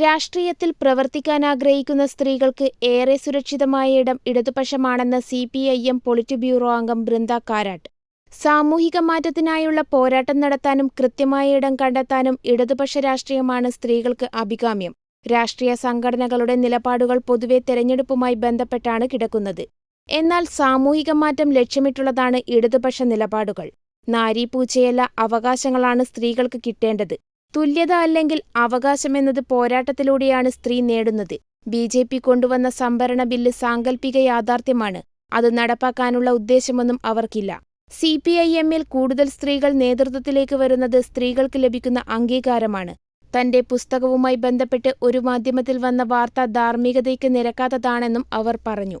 രാഷ്ട്രീയത്തിൽ പ്രവർത്തിക്കാൻ ആഗ്രഹിക്കുന്ന സ്ത്രീകൾക്ക് ഏറെ സുരക്ഷിതമായ ഇടം ഇടതുപക്ഷമാണെന്ന് C P I M politburo അംഗം ബൃന്ദ കാരാട്ട്. സാമൂഹിക മാറ്റത്തിനായുള്ള പോരാട്ടം നടത്താനും കൃത്യമായ ഇടം കണ്ടെത്താനും ഇടതുപക്ഷ രാഷ്ട്രീയമാണ് സ്ത്രീകൾക്ക് അഭികാമ്യം. രാഷ്ട്രീയ സംഘടനകളുടെ നിലപാടുകൾ പൊതുവെ തെരഞ്ഞെടുപ്പുമായി ബന്ധപ്പെട്ടാണ് കിടക്കുന്നത്. എന്നാൽ സാമൂഹിക മാറ്റം ലക്ഷ്യമിട്ടുള്ളതാണ് ഇടതുപക്ഷ നിലപാടുകൾ. നാരീപൂച്ചയല്ല അവകാശങ്ങളാണ് സ്ത്രീകൾക്ക് കിട്ടേണ്ടത്. തുല്യത അല്ലെങ്കിൽ അവകാശമെന്നത് പോരാട്ടത്തിലൂടെയാണ് സ്ത്രീ നേടുന്നത്. ബി ജെ പി കൊണ്ടുവന്ന സംവരണ ബില്ല് സാങ്കല്പിക യാഥാർത്ഥ്യമാണ്. അത് നടപ്പാക്കാനുള്ള ഉദ്ദേശമൊന്നും അവർക്കില്ല. സി പി ഐ എമ്മിൽ കൂടുതൽ സ്ത്രീകൾ നേതൃത്വത്തിലേക്ക് വരുന്നത് സ്ത്രീകൾക്ക് ലഭിക്കുന്ന അംഗീകാരമാണ്. തന്റെ പുസ്തകവുമായി ബന്ധപ്പെട്ട് ഒരു മാധ്യമത്തിൽ വന്ന വാർത്ത ധാർമ്മികതയ്ക്ക് നിരക്കാത്തതാണെന്നും അവർ പറഞ്ഞു.